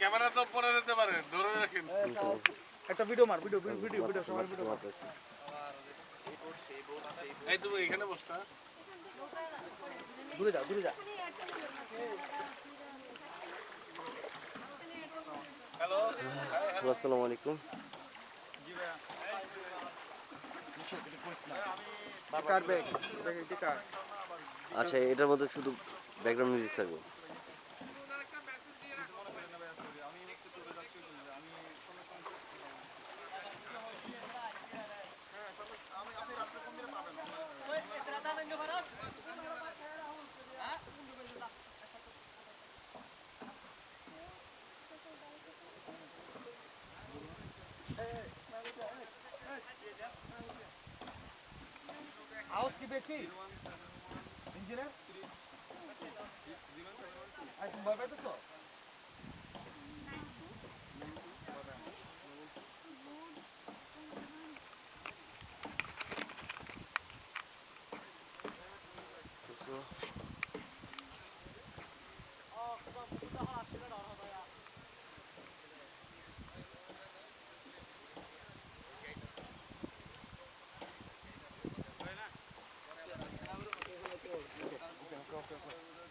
Camera তো পরে যেতে পারে ধরে রাখেন। একটা ভিডিও মার ভিডিও ভিডিও ভিডিও সবার ভিডিও মার। এই তুমি এখানে বসতা। দূরে যাও দূরে যা হ্যালো। আসসালামু আলাইকুম। কার ব্যাগ ব্যাগ এটা কার? আচ্ছা এটার মধ্যে শুধু ব্যাকগ্রাউন্ড মিউজিক থাকবে? বেশি? bilgiler.